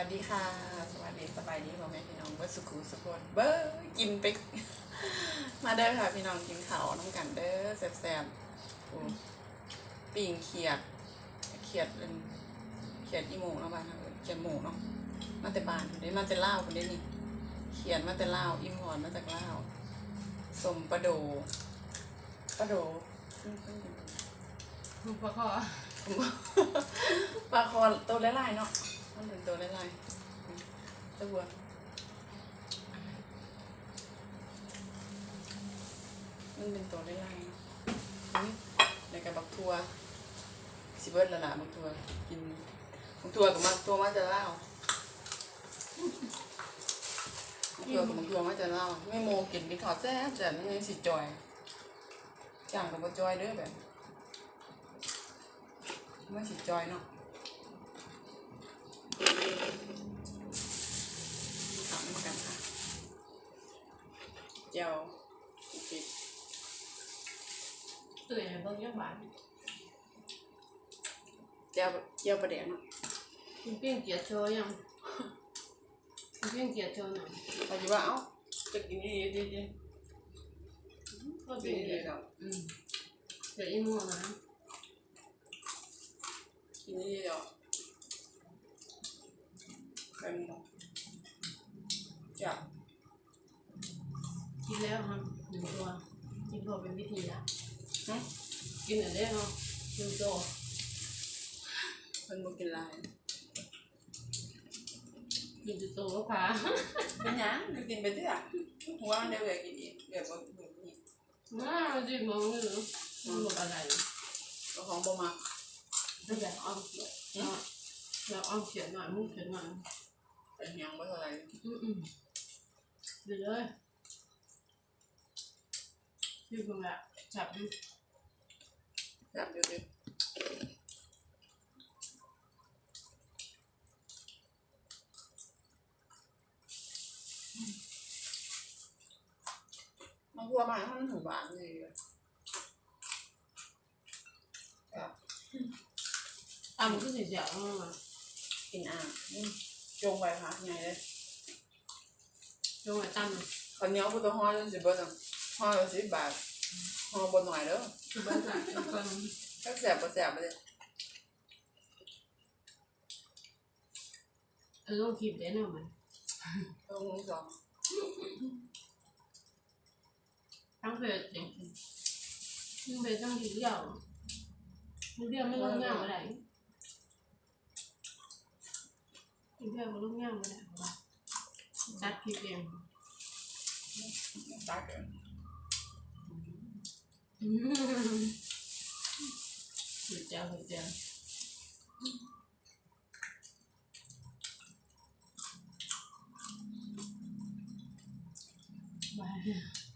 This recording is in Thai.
วัสดีค่ะ สวัสดีสบายดีพ่อแม่พี่น้องเบิร์สุขุสุขนเบอร์กินไปมาเด้อค่ะพี่น้องกินข้าวน้ำกันเด้อแซ่บๆโอ้ปิ่งเขียด เขียดเป็นเขียดอีหมูเนาะบ้านเราเอิ้นเขียดหมูเนาะมาแต่บ้านคนนี้มาแต่ลาวคนนี้นี่เขียดมาแต่ลาวอิมพอร์ตมาจากลาวสมปลาโดปลาโดขึ้นขึ้นขึ้นลูกปลาคอปลาคอตัวลายๆเนาะมันเป็น ตัวลายๆตัวมันเป็นตัวลายๆเนาะอุ๊ยในกับบักทัวสิเบิร์ดละละบักทัวกินบักทัวกับบักทัวมาจะเล่าบักทัวกับบักทัวมาจะเล่าไม่โมกินกินข้าวแซ่บแต่ไม่ยังสิจอยจ่างกับบัจอยเด้อแบบไม่สิจอยเนาะ จียวปิดตื่นให้เบิ่งยังบานเจียวเจียวประเดี๋ยวเนาะกินปิ้งเกี๊ยวโชว์ยังกินปิ้งเกี๊ยวโชว์หน่อยเราจะว่าเอ้าจะกินดีดีดีก็ดีปิ้งดีเกี๊ยวครับอืมเดี๋ยวอีโม่นะกินดีเดี๋ยวเป็นหมดจับ กินแล้วครับหนึ่งตัว กินพอเป็นวิธีละฮะกินอันนี้เนาะหนึ่งตัวเป็นบุกินลายกินจุดโตก็พาเป็นหยังกินไปที่อะหัวมันเดี๋ยวเดี๋ยวกินอีกเดี๋ยวบ่กินอีกน่าจิมองอยู่มันหมดอะไรก็ของบ่มาไม่อยากอ้อมเขียนเนาะอยากอ้อมเขียนหน่อยมุ่งเขียนหน่อยเป็นหยังบ่เท่าไหร่อืมอืมเดี๋ยวเลย อยู่ตรงละจับดูจับอยู่ดิมันหัวมาให้มันหูบานเลยครับอะมันก็เสียๆมากกินอ่างนี่จงไปค่ะไงเลยลงไปตั้มข้าวเหนียวพุทธห่อจนสิบเบิดอะ ห่อละสิบบาทห่อบนหน่อยเด้อคือบ้านจ่ายเป็นคนถ้าแสบก็แสบไปเลยเออต้องคิดได้หน่อยมันต้องลงสองทั้งเพจจริงทั้งเพจต้งดีเดียวดีเดียวไม่ลงย่างอะไรดีเดียวไม่ลงย่างอะไรตัดคลิปเองตักเอง สุดเจ้าสุดเจ้าบาย